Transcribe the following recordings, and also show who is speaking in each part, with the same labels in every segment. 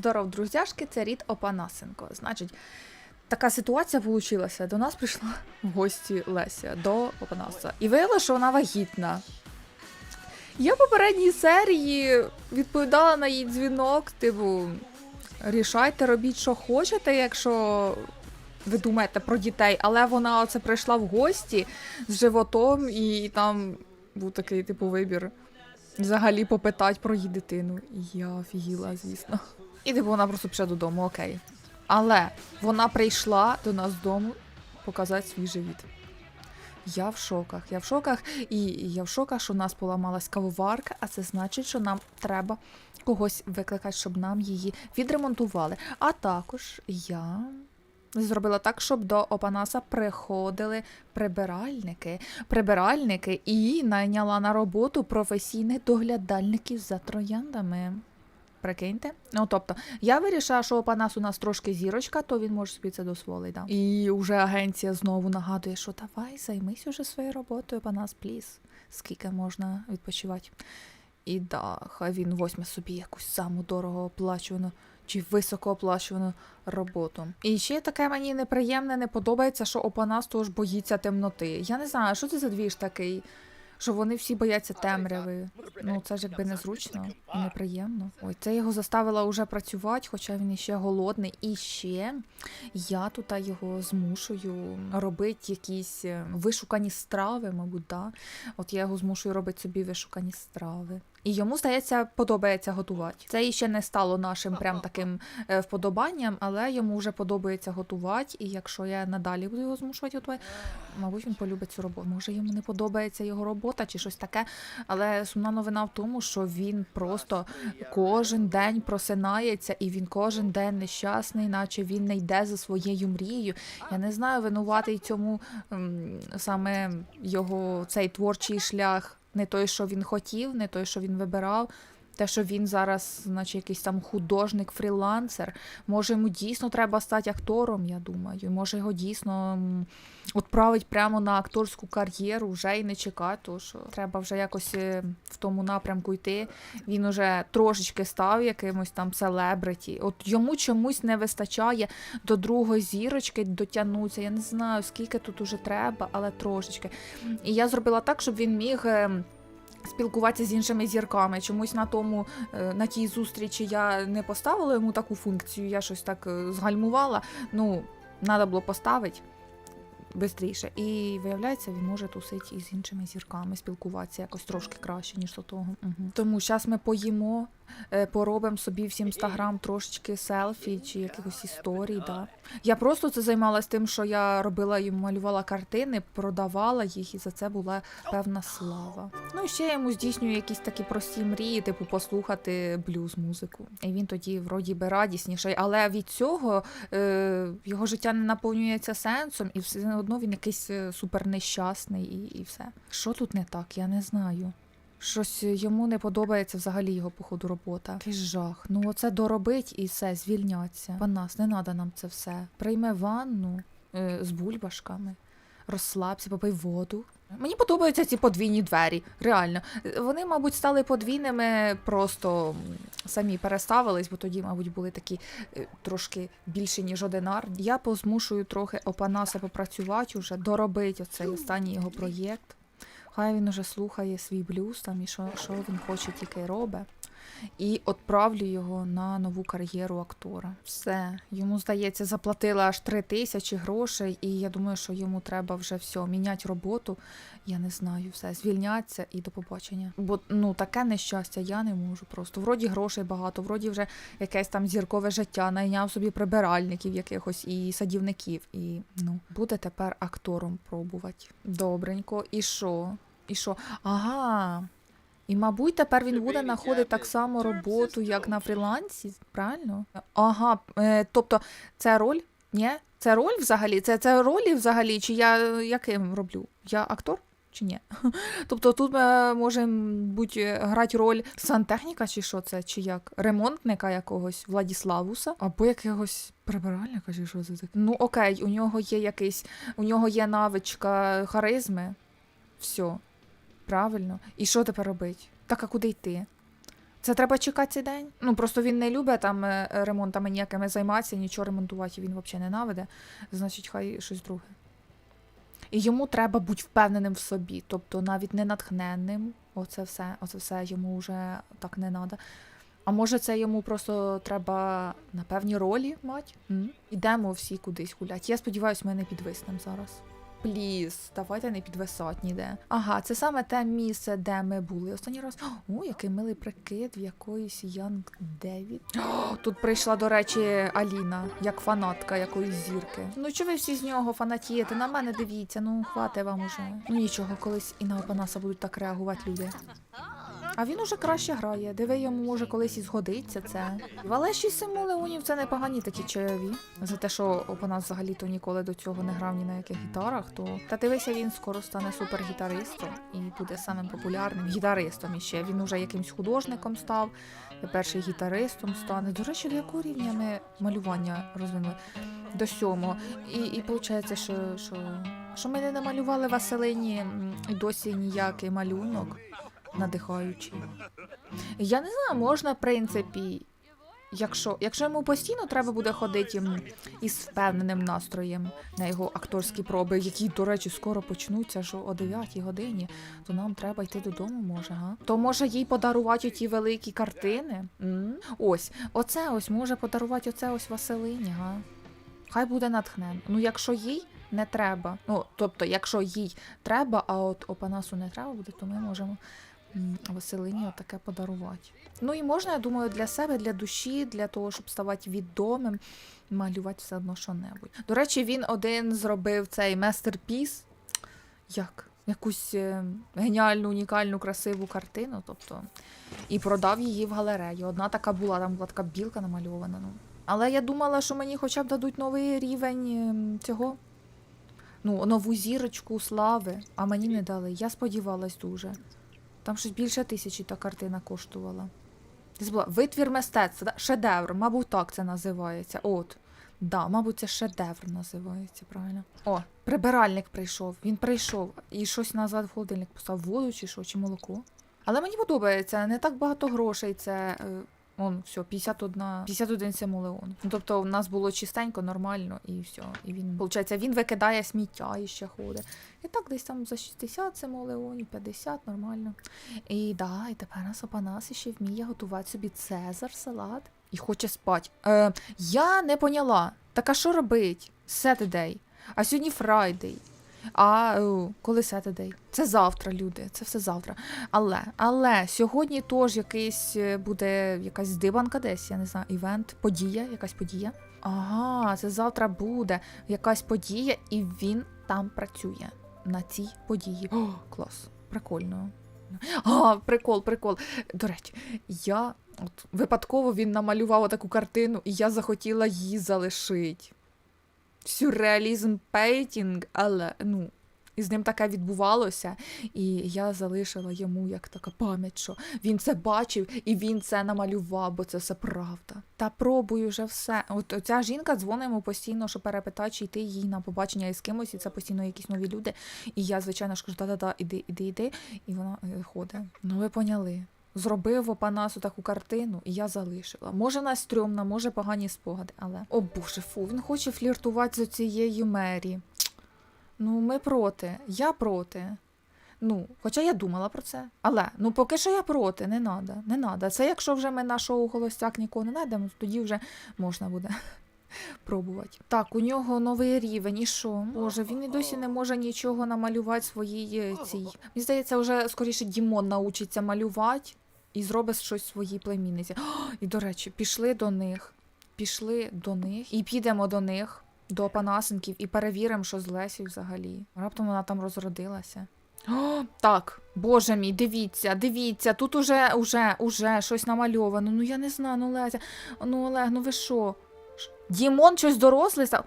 Speaker 1: Здоров, друзяшки, це Рід Опанасенко. Значить, така ситуація вийшла. До нас прийшла в гості Леся до Опанаса. І виявилося, що вона вагітна. Я в попередній серії відповідала на її дзвінок, типу, рішайте, робіть, що хочете, якщо ви думаєте про дітей, але вона оце прийшла в гості з животом, і там був такий, типу, вибір. Взагалі попитати про її дитину. Я офігіла, звісно. І типу вона просто пішла додому, окей. Але вона прийшла до нас додому показати свій живіт. Я в шоках. Я в шоках, і я в шоках, що у нас поламалась кавоварка, а це значить, що нам треба когось викликати, щоб нам її відремонтували. А також я зробила так, щоб до Опанаса приходили прибиральники, прибиральники і найняла на роботу професійних доглядальників за трояндами. Прикиньте? Ну тобто, я вирішила, що Опанас у нас трошки зірочка, то він може собі це дозволити. Да. І вже агенція знову нагадує, що давай займись уже своєю роботою, Опанас, пліс. Скільки можна відпочивати. І да, хай він возьме собі якусь саму дорого оплачувану чи високо оплачувану роботу. І ще таке мені неприємне не подобається, що Опанас тож боїться темноти. Я не знаю, що це за двіж такий. Що вони всі бояться темряви. Ну це ж якби незручно і неприємно. Ой, це його заставила уже працювати, хоча він іще голодний. І ще я тут його змушую робити якісь е, вишукані страви, мабуть, да. От я його змушую робити собі вишукані страви. І йому, здається, подобається готувати. Це іще не стало нашим прям таким е, вподобанням, але йому вже подобається готувати. І якщо я надалі буду його змушувати готувати, мабуть, він полюбить цю роботу. Може, йому не подобається його робота чи щось таке. Але сумна новина в тому, що він просто кожен день просинається, і він кожен день нещасний, наче він не йде за своєю мрією. Я не знаю, винуватий цьому саме його цей творчий шлях. Не той, що він хотів, не той, що він вибирав. Те, що він зараз, наче якийсь там художник, фрілансер. Може, йому дійсно треба стати актором, я думаю. Може, його дійсно відправить прямо на акторську кар'єру, вже і не чекати, тому що треба вже якось е, в тому напрямку йти. Він уже трошечки став якимось там селебриті. От йому чомусь не вистачає до другої зірочки дотягнутися. Я не знаю, скільки тут уже треба, але трошечки. І я зробила так, щоб він міг. Спілкуватися з іншими зірками. Чомусь на тому, е, на тій зустрічі я не поставила йому таку функцію, я щось так е, згальмувала. Ну, треба було поставити швидше. І виявляється, він може тусити із іншими зірками, спілкуватися якось трошки краще, ніж до того. Угу. Тому зараз ми поїмо, е, поробимо собі в інстаграм трошечки селфі чи якихось історій. Да. Я просто це займалась тим, що я робила йому, малювала картини, продавала їх, і за це була певна слава. Ну і ще я йому здійснюю якісь такі прості мрії, типу послухати блюз-музику. І він тоді вроді би радісніший. Але від цього е, його життя не наповнюється сенсом, і все одно він якийсь супернещасний супер нещасний, і, і все. Що тут не так, я не знаю. Щось йому не подобається взагалі його походу робота. Який жах. Ну оце доробить і все, звільняться. Панас, не треба нам це все. Прийме ванну е, з бульбашками, розслабся, попий воду. Мені подобаються ці подвійні двері, реально. Вони, мабуть, стали подвійними, просто самі переставились, бо тоді, мабуть, були такі е, трошки більші, ніж одинарні. Я позмушую трохи Опанаса попрацювати уже, доробити оцей останній його проєкт. Хай він уже слухає свій блюз там і що, що він хоче, тільки робить. І відправлю його на нову кар'єру актора. Все, йому здається, заплатили аж три тисячі грошей, і я думаю, що йому треба вже все, міняти роботу. Я не знаю, все, звільнятися і до побачення. Бо ну таке нещастя я не можу просто. Вроді грошей багато, вроді вже якесь там зіркове життя, найняв собі прибиральників якихось і садівників. І ну буде тепер актором пробувати. Добренько, і що? І що? Ага. І, мабуть, тепер він буде знаходити так само роботу, як на фрілансі, правильно? Ага, е, тобто це роль? Ні? Це роль взагалі? Це, це ролі взагалі? Чи я е, яким роблю? Я актор? Чи ні? Тобто тут ми можемо бути грати роль сантехніка, чи що це, чи як? Ремонтника якогось Владіславуса, або якогось прибиральника, чи що це таке? Ну окей, у нього є якийсь, у нього є навичка харизми. Все. Правильно. І що тепер робити? Так, а куди йти? Це треба чекати цей день. Ну просто він не любить там е, ремонтами ніякими займатися, нічого ремонтувати він взагалі ненавиде. Значить, хай щось друге. І йому треба бути впевненим в собі, тобто навіть не натхненним. Оце все, оце все йому вже так не треба. А може, це йому просто треба на певні ролі мати? Ідемо всі кудись гуляти. Я сподіваюся, ми не підвиснемо зараз. Пліз, давайте не підвисать ніде. Ага, це саме те місце, де ми були останній раз. О, який милий прикид в якоїсь Янг Девід. О, тут прийшла, до речі, Аліна, як фанатка якоїсь зірки. Ну чи ви всі з нього фанатієте? На мене дивіться, ну хватить вам уже. Ну нічого, колись і на Опанаса будуть так реагувати люди. А він уже краще грає. Диви, йому може колись і згодиться це. Валеші Симу Леонів це непогані такі чайові. За те, що Опанас взагалі-то ніколи до цього не грав ні на яких гітарах, то та дивися, він скоро стане супергітаристом і буде самим популярним гітаристом іще. Він уже якимсь художником став, перший гітаристом стане. До речі, до якого рівня ми малювання розвинули? До сьомого. І, і виходить, що, що, що ми не намалювали Василині досі ніякий малюнок надихаючий. Я не знаю, можна, в принципі, якщо, якщо йому постійно треба буде ходити із впевненим настроєм на його акторські проби, які, до речі, скоро почнуться, що о 9 годині, то нам треба йти додому, може, га? То може їй подарувати ті великі картини? М? Ось, оце ось може подарувати оце ось Василині, га? Хай буде натхнен. Ну, якщо їй не треба, ну тобто, якщо їй треба, а от Опанасу не треба буде, то ми можемо Василині таке подарувати. Ну і можна, я думаю, для себе, для душі, для того, щоб ставати відомим, малювати все одно що-небудь. До речі, він один зробив цей мастерпіс. Як? Якусь е, геніальну, унікальну, красиву картину, тобто, і продав її в галерею. Одна така була, там була така білка намальована. Ну. Але я думала, що мені хоча б дадуть новий рівень ем, цього. Ну, нову зірочку слави, а мені не дали. Я сподівалась дуже. Там щось більше тисячі та картина коштувала. Витвір мистецтва, шедевр, мабуть, так це називається. От. Да, мабуть, це шедевр називається, правильно. О, прибиральник прийшов. Він прийшов і щось назад в холодильник поставив воду чи що, чи молоко. Але мені подобається, не так багато грошей. Це он, все, 51, 51 симулеон. Ну, тобто, у нас було чистенько, нормально, і все. І він, виходить, він викидає сміття і ще ходить. І так десь там за 60 симулеонів, 50, нормально. І да, і тепер нас Опанас ще вміє готувати собі Цезар, салат і хоче спати. Е, я не поняла. Так а що робить? Saturday. А сьогодні Friday. А е, коли Saturday? Це завтра, люди. Це все завтра. Але, але сьогодні теж якийсь е, буде якась здибанка десь, я не знаю, івент, подія, якась подія. Ага, це завтра буде якась подія, і він там працює на цій події. О, клас, прикольно. А, прикол, прикол. До речі, я от випадково він намалював таку картину, і я захотіла її залишити. Сюрреалізм пейтінг, але ну. І з ним таке відбувалося, і я залишила йому як така пам'ять, що він це бачив і він це намалював, бо це все правда. Та пробую вже все. От ця жінка дзвонить йому постійно, що перепитає, чи йти їй на побачення із кимось, і це постійно якісь нові люди. І я, звичайно ж кажу, да-да-да, іди, іди, іди. І вона е, ходить. Ну ви поняли. Зробив Опанасу таку картину, і я залишила. Може, вона стрьомна, може погані спогади, але о боже, фу, він хоче фліртувати з цією Мері. Ну, ми проти. Я проти. Ну, хоча я думала про це. Але ну поки що я проти, не надо, не надо. Це якщо вже ми на шоу Холостяк нікого не знайдемо, тоді вже можна буде пробувати. Так, у нього новий рівень. І що? Боже, він і досі не може нічого намалювати своїй е, цій. Мені здається, вже скоріше Дімон научиться малювати і зробить щось своїй племінниці. І до речі, пішли до них. Пішли до них і підемо до них, до Панасенків, і перевіримо, що з Лесі взагалі. Раптом вона там розродилася. О, так, боже мій, дивіться, дивіться, тут уже, уже, уже щось намальовано. Ну я не знаю, ну Леся, ну Олег, ну ви що? Дімон щось дорослий став?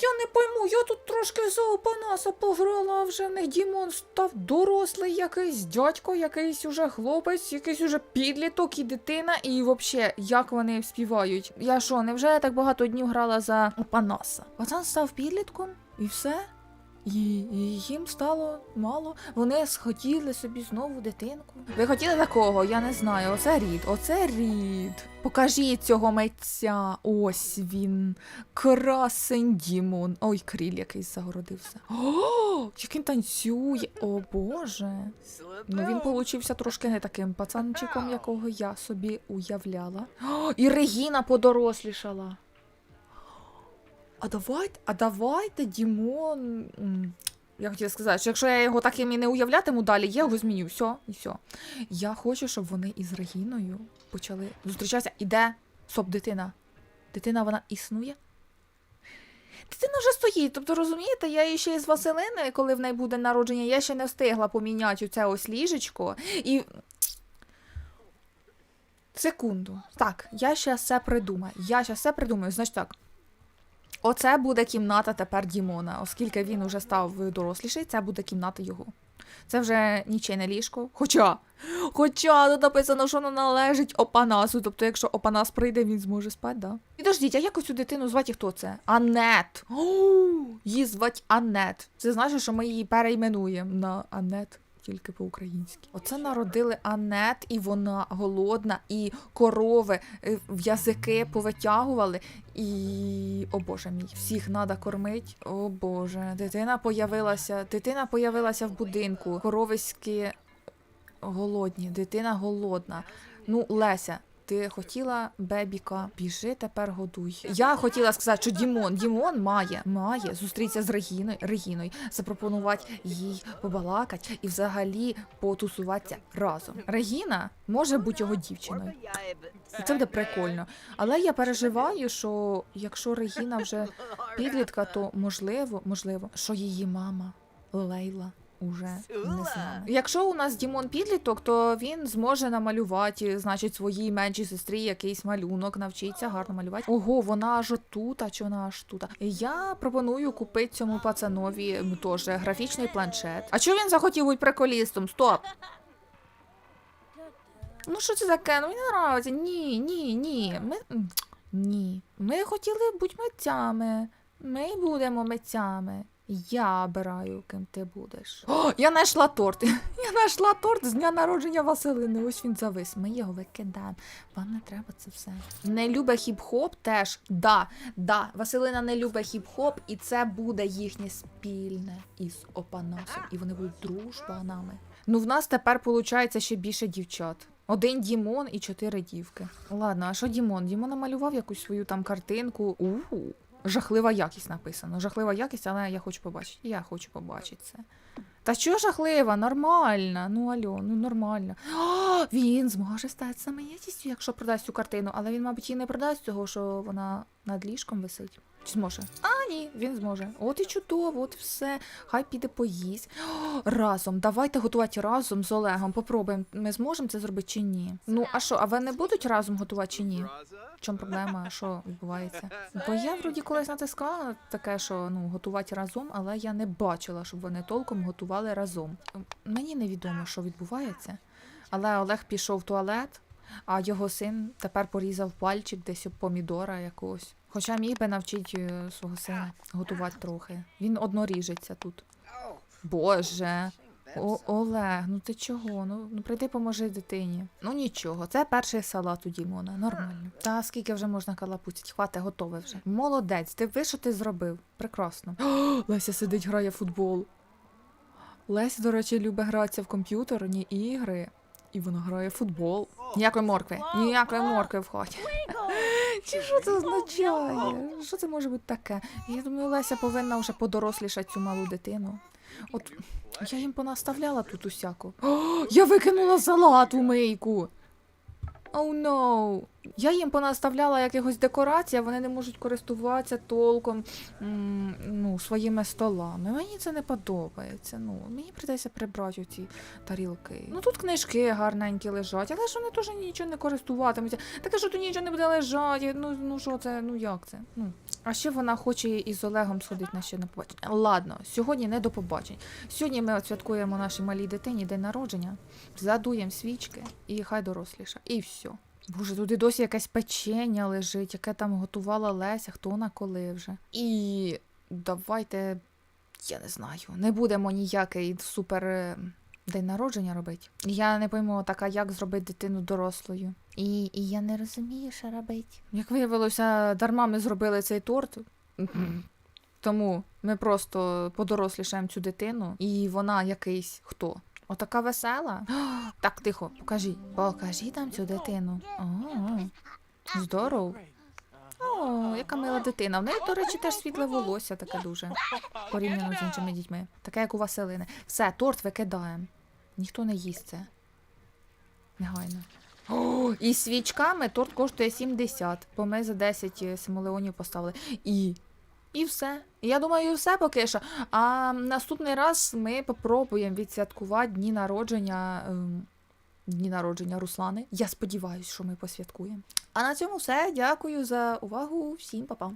Speaker 1: Я не пойму, я тут трошки за Опанаса пограла, а вже в них Дімон став дорослий якийсь дядько, якийсь уже хлопець, якийсь уже підліток і дитина, і взагалі, як вони співають. Я що, невже я так багато днів грала за Опанаса? Пацан став підлітком і все? І, їм стало мало. Вони схотіли собі знову дитинку. Ви хотіли такого? Я не знаю. Оце рід, оце рід. Покажіть цього митця. Ось він. Красень Дімон. Ой, кріль якийсь загородився. О, як він танцює. О Боже. Ну він получився трошки не таким пацанчиком, якого я собі уявляла. О, і Регіна подорослішала. А давайте, а давайте, Дімон. Я хотіла сказати, що якщо я його таким і не уявлятиму далі, я його зміню. Все, і все. Я хочу, щоб вони із Регіною почали зустрічатися. Іде стоп, дитина. Дитина вона існує? Дитина вже стоїть. Тобто, розумієте, я її ще із Василини, коли в неї буде народження, я ще не встигла поміняти оце ось ліжечко. І. Секунду. Так, я ще все придумаю. Я ще все придумаю. Значить так. Оце буде кімната тепер Дімона, оскільки він уже став доросліший, це буде кімната його. Це вже нічийне ліжко. Хоча, хоча тут написано, що воно належить Опанасу. Тобто, якщо Опанас прийде, він зможе спати, да? Підождіть, а як оцю дитину звати хто це? Анет. О, її звать Анет. Це значить, що ми її перейменуємо на Анет. Тільки по-українськи. Оце народили Анет, і вона голодна, і корови е, в язики повитягували. І о боже мій, всіх треба кормить. О боже, дитина появилася. Дитина появилася в будинку. Коровиськи голодні, дитина голодна. Ну, Леся. Ти хотіла бебіка, біжи тепер годуй. Я хотіла сказати, що Дімон, Дімон має, має зустрітися з Регіною, Регіною, запропонувати їй побалакати і взагалі потусуватися разом. Регіна може бути його дівчиною. І це буде прикольно. Але я переживаю, що якщо Регіна вже підлітка, то можливо, можливо, що її мама Лейла. Уже не з нами. Якщо у нас Дімон підліток, то він зможе намалювати, значить, своїй меншій сестрі якийсь малюнок, навчиться гарно малювати. Ого, вона аж тут, а чи вона аж тут. Я пропоную купити цьому пацанові теж графічний планшет. А чого він захотів бути приколістом? Стоп! Ну що це таке? Ну мені не нравиться. Ні, ні, ні. Ми. Ні. Ми хотіли бути митцями. Ми будемо митцями. Я обираю, ким ти будеш. О, я знайшла торт. Я знайшла торт з дня народження Василини. Ось він завис. Ми його викидаємо. Вам не треба це все. Не любить хіп-хоп теж. Да, да. Василина не любить хіп-хоп, і це буде їхнє спільне із Опанасом. І вони будуть дружбанами. Ну, в нас тепер виходить ще більше дівчат. Один Дімон і чотири дівки. Ладно, а що Дімон? Дімон намалював якусь свою там картинку. У жахлива якість написано. Жахлива якість, але я хочу побачити. Я хочу побачити це. Та що жахлива? Нормальна. Ну альо, ну нормально. О, він зможе стати самоєтістю, якщо продасть цю картину, але він, мабуть, її не продасть, цього, що вона над ліжком висить. Чи зможе? А, ні, він зможе. От і чудово, от все. Хай піде поїсть. О, разом. Давайте готувати разом з Олегом. Попробуємо. Ми зможемо це зробити чи ні? Ну, а що, а ви не будуть разом готувати чи ні? В чому проблема? Що відбувається? Бо я вроді колись натискала таке, що ну готувати разом, але я не бачила, щоб вони толком готували разом. Мені невідомо, що відбувається. Але Олег пішов в туалет, а його син тепер порізав пальчик десь об помідора якогось. Хоча міг би навчити е, свого сина готувати трохи. Він одноріжеться тут. Боже. О, Олег, ну ти чого? Ну, ну прийди поможи дитині. Ну нічого, це перший салат у Дімона, нормально. Та скільки вже можна калапуцять? Хвати, готове вже. Молодець, ти ви що ти зробив? Прекрасно. О, Леся сидить, грає в футбол. Леся, до речі, любить гратися в комп'ютерні ігри. І вона грає в футбол. Ніякої моркви. Ніякої моркви в хаті. Чи що це означає? Що це може бути таке? Я думаю, Леся повинна вже подорослішати цю малу дитину. От я їм понаставляла тут усяку. О, я викинула салат у мийку. Оу oh, no. Я їм понаставляла якихось декорацій, а вони не можуть користуватися толком ну, своїми столами. Мені це не подобається. Ну, мені прийдеться прибрати ці тарілки. Ну тут книжки гарненькі лежать, але ж вони теж нічого не користуватимуться. Таке, що тут нічого не буде лежати. Ну, ну що це, ну як це? Ну. А ще вона хоче із Олегом сходити на ще на побачення. Ладно, сьогодні не до побачень. Сьогодні ми святкуємо нашій малій дитині день народження, задуємо свічки і хай доросліша. І все. Боже, тут і досі якесь печення лежить, яке там готувала Леся, хто вона коли вже. І давайте я не знаю, не будемо ніякий супер е, день народження робити. Я не пойму, така як зробити дитину дорослою. І, і я не розумію, що робити. Як виявилося, дарма ми зробили цей торт. Тому ми просто подорослішаємо цю дитину, і вона якийсь хто? Отака весела. Так, тихо, покажи. Покажи там цю дитину. О, здорово. О, яка мила дитина. В неї, до речі, теж світле волосся таке дуже. Порівняно з іншими дітьми. Таке, як у Василини. Все, торт викидаємо. Ніхто не їсть це. Негайно. О, і свічками торт коштує 70, бо ми за 10 симулеонів поставили. І. І все. Я думаю, все поки що. А наступний раз ми попробуємо відсвяткувати дні народження. ем, Дні народження Руслани. Я сподіваюся, що ми посвяткуємо. А на цьому все. Дякую за увагу. Всім па-па.